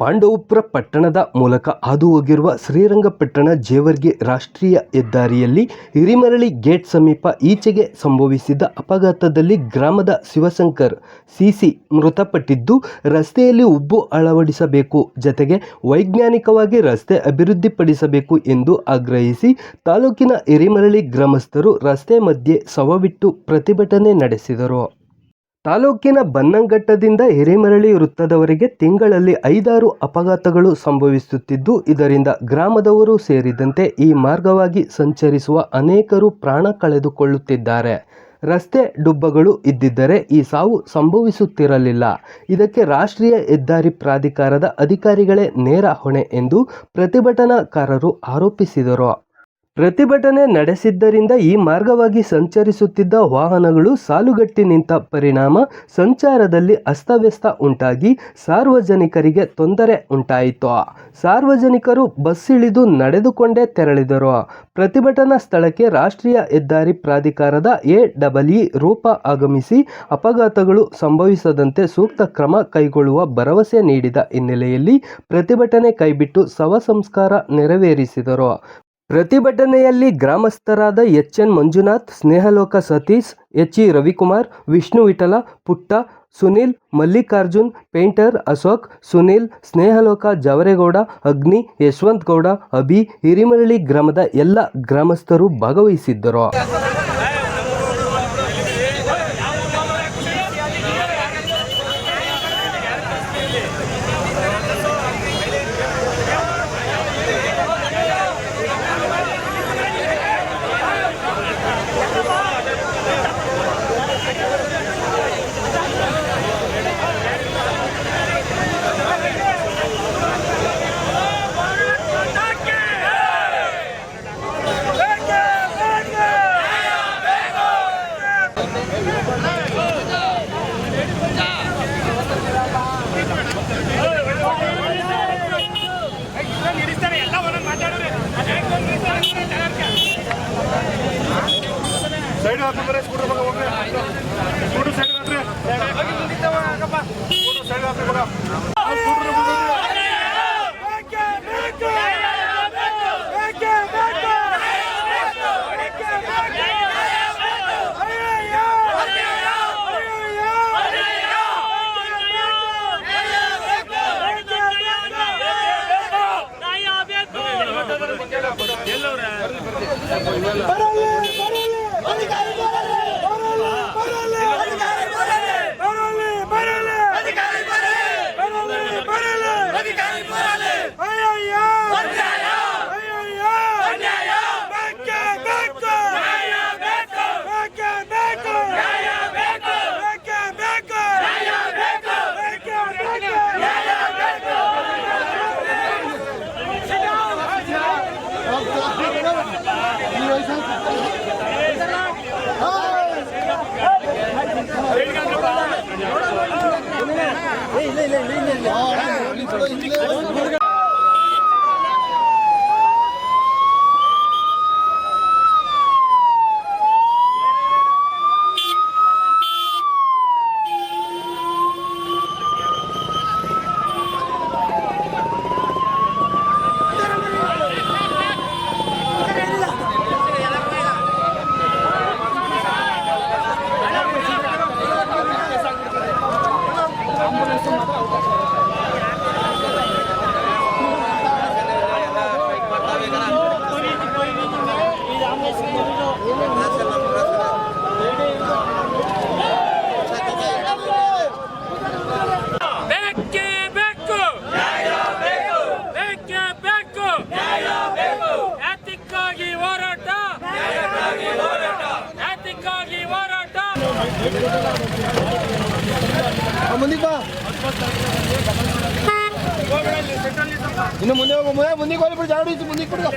ಪಾಂಡವಪುರ ಪಟ್ಟಣದ ಮೂಲಕ ಹಾದು ಹೋಗಿರುವ ಶ್ರೀರಂಗಪಟ್ಟಣ ಜೇವರ್ಗೆ ರಾಷ್ಟ್ರೀಯ ಹೆದ್ದಾರಿಯಲ್ಲಿ ಹಿರಿಮರಳಿ ಗೇಟ್ ಸಮೀಪ ಈಚೆಗೆ ಸಂಭವಿಸಿದ ಅಪಘಾತದಲ್ಲಿ ಗ್ರಾಮದ ಶಿವಶಂಕರ್ ಸಿಸಿ ಮೃತಪಟ್ಟಿದ್ದು, ರಸ್ತೆಯಲ್ಲಿ ಉಬ್ಬು ಅಳವಡಿಸಬೇಕು, ಜತೆಗೆ ವೈಜ್ಞಾನಿಕವಾಗಿ ರಸ್ತೆ ಅಭಿವೃದ್ಧಿಪಡಿಸಬೇಕು ಎಂದು ಆಗ್ರಹಿಸಿ ತಾಲೂಕಿನ ಹಿರಿಮರಳಿ ಗ್ರಾಮಸ್ಥರು ರಸ್ತೆ ಮಧ್ಯೆ ಶವವಿಟ್ಟು ಪ್ರತಿಭಟನೆ ನಡೆಸಿದರು. ತಾಲೂಕಿನ ಬನ್ನಂಘಟ್ಟದಿಂದ ಹಿರೇಮರಳಿ ವೃತ್ತದವರೆಗೆ ತಿಂಗಳಲ್ಲಿ ಐದಾರು ಅಪಘಾತಗಳು ಸಂಭವಿಸುತ್ತಿದ್ದು, ಇದರಿಂದ ಗ್ರಾಮದವರು ಸೇರಿದಂತೆ ಈ ಮಾರ್ಗವಾಗಿ ಸಂಚರಿಸುವ ಅನೇಕರು ಪ್ರಾಣ ಕಳೆದುಕೊಳ್ಳುತ್ತಿದ್ದಾರೆ. ರಸ್ತೆ ಡುಬ್ಬಗಳು ಇದ್ದಿದ್ದರೆ ಈ ಸಾವು ಸಂಭವಿಸುತ್ತಿರಲಿಲ್ಲ. ಇದಕ್ಕೆ ರಾಷ್ಟ್ರೀಯ ಹೆದ್ದಾರಿ ಪ್ರಾಧಿಕಾರದ ಅಧಿಕಾರಿಗಳೇ ನೇರ ಹೊಣೆ ಎಂದು ಪ್ರತಿಭಟನಾಕಾರರು ಆರೋಪಿಸಿದರು. ಪ್ರತಿಭಟನೆ ನಡೆಸಿದ್ದರಿಂದ ಈ ಮಾರ್ಗವಾಗಿ ಸಂಚರಿಸುತ್ತಿದ್ದ ವಾಹನಗಳು ಸಾಲುಗಟ್ಟಿ ನಿಂತ ಪರಿಣಾಮ ಸಂಚಾರದಲ್ಲಿ ಅಸ್ತವ್ಯಸ್ತ ಉಂಟಾಗಿ ಸಾರ್ವಜನಿಕರಿಗೆ ತೊಂದರೆ ಉಂಟಾಯಿತು. ಸಾರ್ವಜನಿಕರು ಬಸ್ ಇಳಿದು ನಡೆದುಕೊಂಡೇ ತೆರಳಿದರು. ಪ್ರತಿಭಟನಾ ಸ್ಥಳಕ್ಕೆ ರಾಷ್ಟ್ರೀಯ ಹೆದ್ದಾರಿ ಪ್ರಾಧಿಕಾರದ ಎ ಡಬಲ್ಇ ರೂಪ ಆಗಮಿಸಿ ಅಪಘಾತಗಳು ಸಂಭವಿಸದಂತೆ ಸೂಕ್ತ ಕ್ರಮ ಕೈಗೊಳ್ಳುವ ಭರವಸೆ ನೀಡಿದ ಹಿನ್ನೆಲೆಯಲ್ಲಿ ಪ್ರತಿಭಟನೆ ಕೈಬಿಟ್ಟು ಶವ ಸಂಸ್ಕಾರ ನೆರವೇರಿಸಿದರು. ಪ್ರತಿಭಟನೆಯಲ್ಲಿ ಗ್ರಾಮಸ್ಥರಾದ H N Manjunath, Snehaloka Satish H E Ravikumar, Vishnu Vittala, Putta Sunil, Mallikarjun, painter Ashok, Sunil, Snehaloka Javaregowda, Agni Yashwant Gowda Abhi, ಹಿರಿಮರಳಿ ಗ್ರಾಮದ ಎಲ್ಲ ಗ್ರಾಮಸ್ಥರು ಭಾಗವಹಿಸಿದ್ದರು. ಸೈಡ್ ಮುಂದಿಗೆ ಬಾ ಇನ್ನು ಮುಂದೆ ಹೋಗು ಮುಂದೆ ಮುಂದಿಗೆ ಹೋಗಿ ಬಿಡು ಜಾಗ ಇತ್ತು ಮುಂದಿಗೆ ಬಿಡು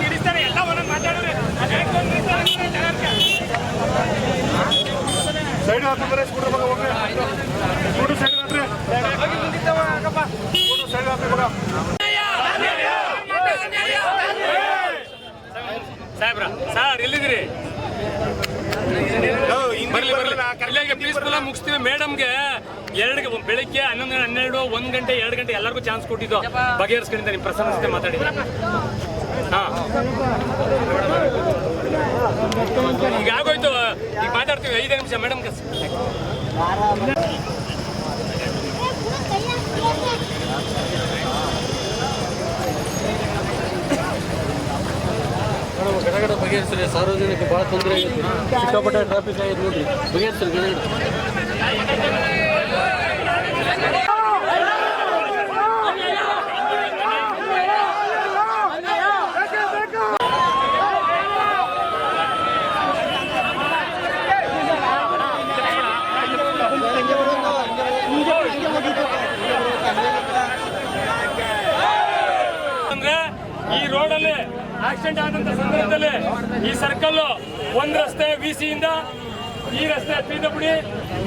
ನಿಲ್ಲಿಸ್ತಾರೆ ಎಲ್ಲ ಒಂದೊಂದು ಮಾತಾಡೋರೆ ಸೈಡ್ ಹಾಕಿದ್ರೆ ಸ್ಕೂಟರ್ ಸಾಹೇಬ್ರ ಸರ್ ಎಲ್ಲಿದ್ದೀರಿ? ಬರ್ಲಿ ಬರ್ಲಿ. ಪ್ಲೀಸ್ ಎಲ್ಲ ಮುಗಿಸ್ತೀವಿ. ಮೇಡಮ್ಗೆ ಎರಡು ಬೆಳಿಗ್ಗೆ ಹನ್ನೊಂದು ಹನ್ನೆರಡು ಒಂದು ಗಂಟೆ ಎರಡು ಗಂಟೆ ಎಲ್ಲರಿಗೂ ಚಾನ್ಸ್ ಕೊಟ್ಟಿದ್ದು. ಬಗೆಹರಿಸ್ಕೊಂಡಿದ್ದ ನಿಮ್ಮ ಪ್ರಸನ್ನ ಜೊತೆ ಮಾತಾಡಿ ಹಾಂ. ಈಗ ಆಗೋಯ್ತು ಈಗ ಮಾತಾಡ್ತೀವಿ ಐದು ನಿಮಿಷ. ಮೇಡಮ್ಗೆ ಬಗೆಹರಿಸ್ರಿ ಸಾರ್ವಜನಿಕ ಭಾಳ ತೊಂದರೆ ಆಗೈತಿ ಸಿಕ್ಕಾಪಟ್ಟೆ ಟ್ರಾಫಿಕ್ ಆಗೈತೆ ನೋಡ್ರಿ. ಬಗೆಹರಿಸ್ರಿ ಗಡಗಡ ಅಂದ್ರೆ ಈ ರೋಡಲ್ಲಿ ಆಕ್ಸಿಡೆಂಟ್ ಆದಂತ ಸಂದರ್ಭದಲ್ಲಿ ಈ ಸರ್ಕಲ್ ಒಂದ್ ರಸ್ತೆ ವಿ ಸಿ ಇಂದ ಈ ರಸ್ತೆ ಪಿ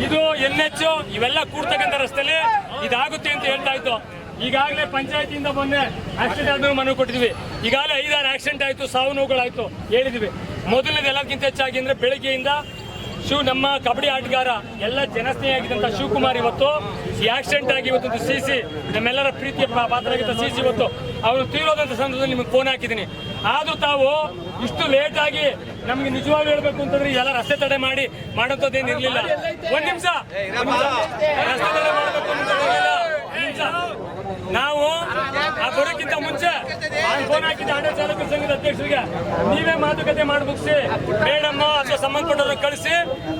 ಇದು ಎನ್ ಎಚ್ ಇವೆಲ್ಲ ಕೂಡ್ತಕ್ಕಂಥ ರಸ್ತೆಯಲ್ಲಿ ಇದಾಗುತ್ತೆ ಅಂತ ಹೇಳ್ತಾ ಇತ್ತು. ಈಗಾಗಲೇ ಪಂಚಾಯತಿಯಿಂದ ಮೊನ್ನೆ ಆಕ್ಸಿಡೆಂಟ್ ಆದ್ರೂ ಮನವಿ ಕೊಟ್ಟಿದ್ವಿ. ಈಗಾಗಲೇ ಐದಾರು ಆಕ್ಸಿಡೆಂಟ್ ಆಯಿತು, ಸಾವು ನೋವುಗಳಾಯ್ತು ಹೇಳಿದ್ವಿ. ಮೊದಲನೇದು ಎಲ್ಲಕ್ಕಿಂತ ಹೆಚ್ಚಾಗಿ ಅಂದ್ರೆ ಬೆಳಗ್ಗೆಯಿಂದ ಶಿವ್ ನಮ್ಮ ಕಬಡ್ಡಿ ಆಟಗಾರ, ಎಲ್ಲ ಜನಸ್ನೇಹಿಯಾಗಿದ್ದಂಥ ಶಿವಕುಮಾರ್ ಇವತ್ತು, ಈ ಆಕ್ಸಿಡೆಂಟ್ ಆಗಿ ಇವತ್ತು ಸಿ ಸಿ ನಮ್ಮೆಲ್ಲರ ಪ್ರೀತಿಯ ಪಾತ್ರರಾಗಿದ್ದ ಸಿ ಸಿ ಇವತ್ತು, ಅವರು ತೀರೋದಂತ ಸಂದರ್ಭದಲ್ಲಿ ನಿಮಗೆ ಫೋನ್ ಹಾಕಿದ್ದೀನಿ. ಆದರೂ ತಾವು ಇಷ್ಟು ಲೇಟ್ ಆಗಿ ನಮ್ಗೆ ನಿಜವಾಗ್ಲೂ ಹೇಳ್ಬೇಕು ಅಂತಂದ್ರೆ ಎಲ್ಲ ರಸ್ತೆ ತಡೆ ಮಾಡಿ ಮಾಡೋಂಥದ್ದೇನು ಇರಲಿಲ್ಲ. ಒಂದ್ ನಿಮಿಷ. ನಾವು ಆ ಬರೋಕ್ಕಿಂತ ಮುಂಚೆ ಫೋನ್ ಹಾಕಿದ್ದ ಆಟೋ ಚಾಲಕ ಅಧ್ಯಕ್ಷರಿಗೆ ನೀವೇ ಮಾತುಕತೆ ಮಾಡಿ ಮುಗಿಸಿ, ಬೇಡಮ್ಮ ಅಥವಾ ಸಂಬಂಧಪಟ್ಟವ್ರ ಕಳಿಸಿ,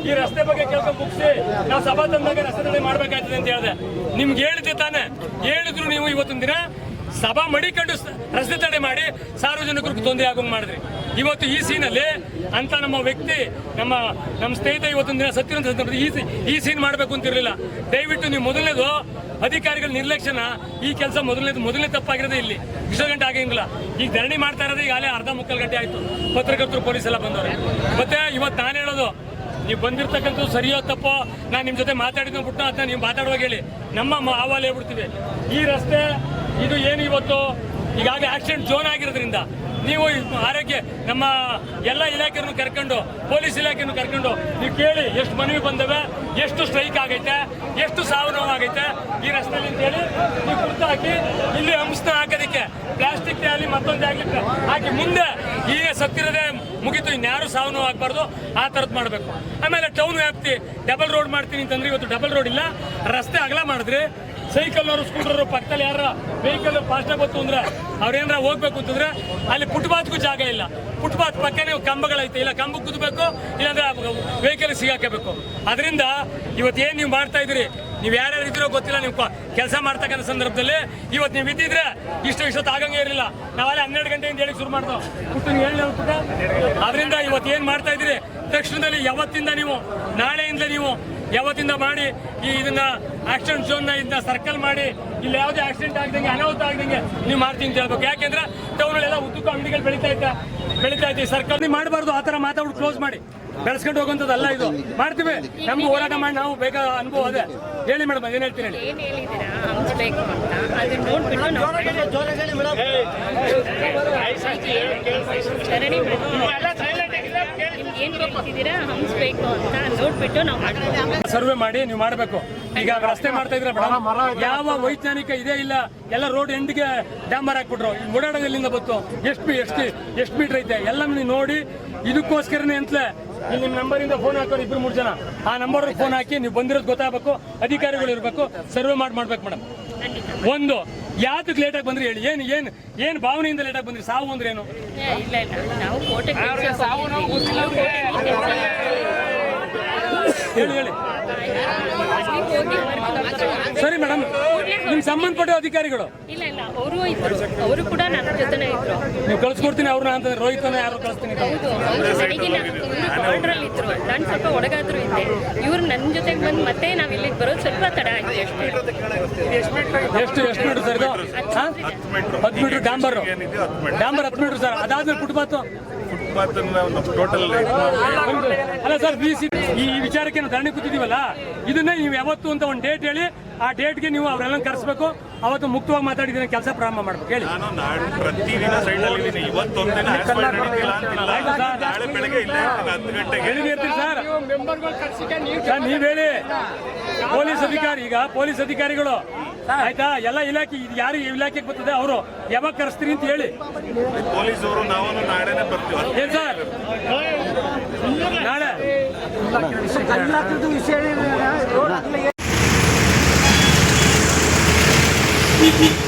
ಈ ರಸ್ತೆ ಬಗ್ಗೆ ಕೆಲಸ ಮುಗಿಸಿ, ನಾವು ಸಭಾ ತಂದಾಗ ರಸ್ತೆ ಮಾಡ್ಬೇಕಾಯ್ತದೆ ಅಂತ ಹೇಳಿದೆ. ನಿಮ್ಗೆ ಹೇಳಿದ್ದೆ ತಾನೆ. ಹೇಳಿದ್ರು ನೀವು ಇವತ್ತಿನ ದಿನ. ಸಭಾ ಮಡಿಕೊಂಡು ರಸ್ತೆ ತಡೆ ಮಾಡಿ ಸಾರ್ವಜನಿಕರಿಗೆ ತೊಂದರೆ ಆಗೋಂಗೆ ಮಾಡಿದ್ರಿ. ಇವತ್ತು ಈ ಸೀನಲ್ಲಿ ಅಂತ ನಮ್ಮ ವ್ಯಕ್ತಿ, ನಮ್ಮ ನಮ್ಮ ಸ್ನೇಹಿತ ಇವತ್ತೊಂದು ದಿನ ಸತ್ತಿರೋ ಈ ಈ ಸೀನ್ ಮಾಡಬೇಕು ಅಂತಿರಲಿಲ್ಲ ದಯವಿಟ್ಟು ನೀವು ಮೊದಲನೇದು ಅಧಿಕಾರಿಗಳ ನಿರ್ಲಕ್ಷ್ಯನ ಈ ಕೆಲಸ ಮೊದಲನೇದು, ಮೊದಲನೇ ತಪ್ಪಾಗಿರೋದೇ ಇಲ್ಲಿ. ಇಷ್ಟೋ ಗಂಟೆ ಆಗಿರಲಿಲ್ಲ ಈಗ ಧರಣಿ ಮಾಡ್ತಾ ಇರೋದು ಈಗಾಗಲೇ ಅರ್ಧ ಮುಕ್ಕಾಲು ಗಂಟೆ ಆಯ್ತು. ಪತ್ರಕರ್ತರು, ಪೊಲೀಸ್ ಎಲ್ಲ ಬಂದವರು. ಮತ್ತೆ ಇವತ್ತು ನಾನು ಹೇಳೋದು ನೀವು ಬಂದಿರ್ತಕ್ಕಂಥ ಸರಿಯೋ ತಪ್ಪೋ ನಾನು ನಿಮ್ಮ ಜೊತೆ ಮಾತಾಡಿದ ಬಿಟ್ಟು ಅಂತ ನೀವು ಮಾತಾಡುವಾಗ ಹೇಳಿ. ನಮ್ಮ ಆವಾಲೆ ಹೇಳ್ಬಿಡ್ತೀವಿ ಈ ರಸ್ತೆ, ಇದು ಏನು ಇವತ್ತು? ಈಗಾಗಲೇ ಆಕ್ಸಿಡೆಂಟ್ ಜೋನ್ ಆಗಿರೋದ್ರಿಂದ ನೀವು ಆರೋಗ್ಯ, ನಮ್ಮ ಎಲ್ಲ ಇಲಾಖೆಯನ್ನು ಕರ್ಕೊಂಡು, ಪೊಲೀಸ್ ಇಲಾಖೆಯನ್ನು ಕರ್ಕೊಂಡು ನೀವು ಕೇಳಿ ಎಷ್ಟು ಮನವಿ ಬಂದವೆ, ಎಷ್ಟು ಸ್ಟ್ರೈಕ್ ಆಗೈತೆ, ಎಷ್ಟು ಸಾವು ನೋವು ಆಗೈತೆ ಈ ರಸ್ತೆಯಲ್ಲಿ ಅಂತ ಹೇಳಿ ನೀವು ಕುರ್ತು ಹಾಕಿ ಇಲ್ಲಿ ಅಂಶನ ಹಾಕೋದಕ್ಕೆ. ಪ್ಲಾಸ್ಟಿಕ್ ಆಗಲಿ ಮತ್ತೊಂದೇ ಹಾಕಿ ಮುಂದೆ ಈಗ ಸತ್ತಿರೋದೇ ಮುಗೀತು ಇನ್ಯಾರು ಸಾವು ನೋವು ಆಗಬಾರ್ದು, ಆ ಥರದ್ದು ಮಾಡಬೇಕು. ಆಮೇಲೆ ಟೌನ್ ವ್ಯಾಪ್ತಿ ಡಬಲ್ ರೋಡ್ ಮಾಡ್ತೀನಿ ಅಂತಂದ್ರೆ ಇವತ್ತು ಡಬಲ್ ರೋಡ್ ಇಲ್ಲ. ರಸ್ತೆ ಅಗಲ ಮಾಡಿದ್ರೆ ಸೈಕಲ್ನವರು ಸ್ಕೂಟರ್ ಪಕ್ಕದಲ್ಲಿ ಯಾರ ವೆಹಿಕಲ್ ಫಾಸ್ಟ್ ಬಂತು ಅಂದ್ರೆ ಅವ್ರೇನಾರ ಹೋಗ್ಬೇಕು ಅಂತಂದ್ರೆ ಅಲ್ಲಿ ಫುಟ್ಪಾತ್ಗೂ ಜಾಗ ಇಲ್ಲ. ಫುಟ್ಪಾತ್ ಪಕ್ಕನೇ ಕಂಬಗಳೈತೆ. ಇಲ್ಲ ಕಂಬ ಕುದಬೇಕು, ಇಲ್ಲಾಂದ್ರೆ ವೆಹಿಕಲ್ ಸಿಗಾಕಬೇಕು ಅದರಿಂದ ಇವತ್ತು ಏನು ನೀವು ಮಾಡ್ತಾ ನೀವು ಯಾರ್ಯಾರು ಇದ್ರೋ ಗೊತ್ತಿಲ್ಲ, ನೀವು ಕೆಲಸ ಮಾಡ್ತಕ್ಕಂಥ ಸಂದರ್ಭದಲ್ಲಿ. ಇವತ್ತು ನೀವು ಇದ್ದಿದ್ರೆ ಇಷ್ಟು ಇಷ್ಟೊತ್ತು ಆಗಂಗೆ ಇರಲಿಲ್ಲ. ನಾವಲ್ಲಿ ಹನ್ನೆರಡು ಗಂಟೆಯಿಂದ ಹೇಳಿ ಶುರು ಮಾಡ್ದೋ. ನೀವು ಹೇಳಿ ಪುಟ್ಟ ಅದರಿಂದ ಇವತ್ತು ಏನು ಮಾಡ್ತಾ ಇದ್ದೀರಿ? ತಕ್ಷಣದಲ್ಲಿ ಯಾವತ್ತಿಂದ ನೀವು ನಾಳೆಯಿಂದ ನೀವು ಯಾವತ್ತಿಂದ ಮಾಡಿ ಈ ಇದನ್ನ ಆಕ್ಸಿಡೆಂಟ್ ಝೋನ್ನ ಇದನ್ನ ಸರ್ಕಲ್ ಮಾಡಿ, ಇಲ್ಲಿ ಯಾವುದೇ ಆಕ್ಸಿಡೆಂಟ್ ಆಗ್ದಂಗೆ, ಅನಾಹುತ ಆಗ್ದಂಗೆ ನೀವು ಮಾಡ್ತೀನಿ ಅಂತ ಹೇಳ್ಬೇಕು. ಯಾಕೆಂದ್ರೆ ಟೌನಲ್ಲೆಲ್ಲ ಉದ್ದಕ್ಕೂ ಅಂಗಡಿಗಳು ಬೆಳೀತಾ ಐತೆ ಬೆಳೀತಾ ಇದ್ದೀವಿ ಸರ್ಕಾರ ನೀವು ಮಾಡಬಾರ್ದು ಆ ಥರ ಮಾತಾಡ್ಬಿಟ್ಟು ಕ್ಲೋಸ್ ಮಾಡಿ ಬೆಳೆಸ್ಕೊಂಡು ಹೋಗುವಂಥದ್ದಲ್ಲ ಇದು ಮಾಡ್ತೀವಿ ನಮ್ಗೆ ಹೋರಾಟ ಮಾಡಿ ನಾವು ಬೇಗ ಅನುಭವ ಅದೇ ಹೇಳಿ ಮೇಡಮ್ ಏನು ಹೇಳ್ತೀನಿ ಹೇಳಿ ಏನ್ ಹೇಳಿದ್ದೀರಾ ಹಂಚ್ಬೇಕು ಅಂತ ಅದನ್ನ ನೋಡ್ಬಿಟ್ಟು ನಾವು ಚರಣಿ ಏನ್ ಹೇಳ್ತಿದ್ದೀರಾ ಹಂಸ್ಬೇಕು ಅಂತ ನೋಡ್ಬಿಟ್ಟು ನಾವು ಸರ್ವೆ ಮಾಡಿ ನೀವು ಮಾಡಬೇಕು. ಈಗ ರಸ್ತೆ ಮಾಡ್ತಾ ಇದ್ರೆ ಯಾವ ವೈಜ್ಞಾನಿಕ ಇದೇ ಇಲ್ಲ. ಎಲ್ಲ ರೋಡ್ ಎಂಡ್ಗೆ ಡಾಂಬರ್ ಹಾಕ್ಬಿಟ್ರು ಓಡಾಡೋದಲ್ಲಿಂದ ಓಡಾಡೋದು ಎಲ್ಲಿಂದ ಬಂತು. ಎಷ್ಟು ಎಷ್ಟು ಎಷ್ಟು ಮೀಟರ್ ಐತೆ? ಎಲ್ಲ ನೀವು ನೋಡಿ. ಇದಕ್ಕೋಸ್ಕರನೇ ಅಂತಲೇ ಇಲ್ಲಿ ನಿಮ್ಮ ನಂಬರಿಂದ ಫೋನ್ ಹಾಕೋರು ಇಬ್ರು ಮೂರು ಜನ. ಆ ನಂಬರ್ ಫೋನ್ ಹಾಕಿ ನೀವು ಬಂದಿರೋದು ಗೊತ್ತಾಗಬೇಕು. ಅಧಿಕಾರಿಗಳು ಇರಬೇಕು. ಸರ್ವೆ ಮಾಡಿ ಮಾಡ್ಬೇಕು ಮೇಡಮ್ ಒಂದು ಯಾತಕ್ಕೆ ಲೇಟಾಗಿ ಬಂದ್ರಿ ಹೇಳಿ? ಏನು ಏನು ಏನು ಭಾವನೆಯಿಂದ ಲೇಟಾಗಿ ಬಂದ್ರಿ? ಸಾವು ಅಂದ್ರೆ ಏನು? ಹೇಳಿ? ಹೇಳಿ ಸರಿ ಮೇಡಮ್ ನಿಮ್ ಸಂಬಂಧಪಟ್ಟ ಅಧಿಕಾರಿಗಳು? ಇಲ್ಲ ಇಲ್ಲ. ಅವರು ಅವರು ಕೂಡ ನನ್ನ ಇದ್ರು ನೀವು ಕಳ್ಸ್ಕೊಡ್ತೀನಿ ಅವ್ರನ್ನ ಅಂತ ರೋಹಿತನ ಯಾರು ಕಳಿಸ್ತೀನಿ. ನಾನು ಸ್ವಲ್ಪ ಒಡಗಾದ್ರು ಇದ್ದೆ. ಇವ್ರು ನನ್ನ ಜೊತೆಗೆ ಬಂದು ಮತ್ತೆ ನಾವು ಇಲ್ಲಿಗೆ ಬರೋದು ಸ್ವಲ್ಪ ತಡ ಆಯ್ತು ಎಷ್ಟು ಎಷ್ಟು ಎಷ್ಟು ಮೀಟರ್ ಸರ್ ಇದು? ಹಾ? ಹತ್ತು ಮೀಟರ್. ಡಾಂಬರ್. ಡಾಂಬರ್ ಹತ್ತು ಮೀಟರ್ ಸರ್. ಅದಾದ್ಮೇಲೆ ಫುಟ್ಪಾತ್? ಅಲ್ಲ. ಸರ್ ಬಿ ಸಿ ಈ ವಿಚಾರಕ್ಕೆ ನಾವು ಧರಣಿ ಕೂತಿದೀವಲ್ಲ ಇದನ್ನ ನೀವು ಯಾವತ್ತು ಅಂತ ಒಂದು ಡೇಟ್ ಹೇಳಿ ಆ ಡೇಟ್ಗೆ ನೀವು ಅವರೆಲ್ಲ ಕರೆಸ್ಬೇಕು. ಅವತ್ತು ಮುಕ್ತವಾಗಿ ಮಾತಾಡಿದ್ರೆ ಕೆಲಸ ಪ್ರಾರಂಭ ಮಾಡ್ಬೇಕು ಹೇಳಿ. ನಾನು ನಾಳೆ ಪ್ರತಿದಿನ ಸೈಡ್ ಅಲ್ಲಿ ಇದ್ದೀನಿ. ಇವತ್ತೊಂದಿನ. ನಾಳೆ ಬೆಳಗ್ಗೆ ಇಲ್ಲೇ ಹತ್ತು ಗಂಟೆಗೆ ಇರ್ತೀರಿ ಸರ್. ನೀವು ಸರ್ ನೀವ್ ಹೇಳಿ. ಪೊಲೀಸ್ ಅಧಿಕಾರಿ ಈಗ ಪೊಲೀಸ್ ಅಧಿಕಾರಿಗಳು. ಆಯ್ತಾ? ಎಲ್ಲ ಇಲಾಖೆ ಇದು ಯಾರು ಇಲಾಖೆಗೆ ಬರ್ತದೆ ಅವರು ಯಾವಾಗ ಕರೆಸ್ತೀರಿ ಅಂತ ಹೇಳಿ. ಪೊಲೀಸರು ನಾವು ನಾಳೆನೆ ಬರ್ತೀವಿ. ಏನ್ ಸರ್? ನಾಳೆ. ピッピ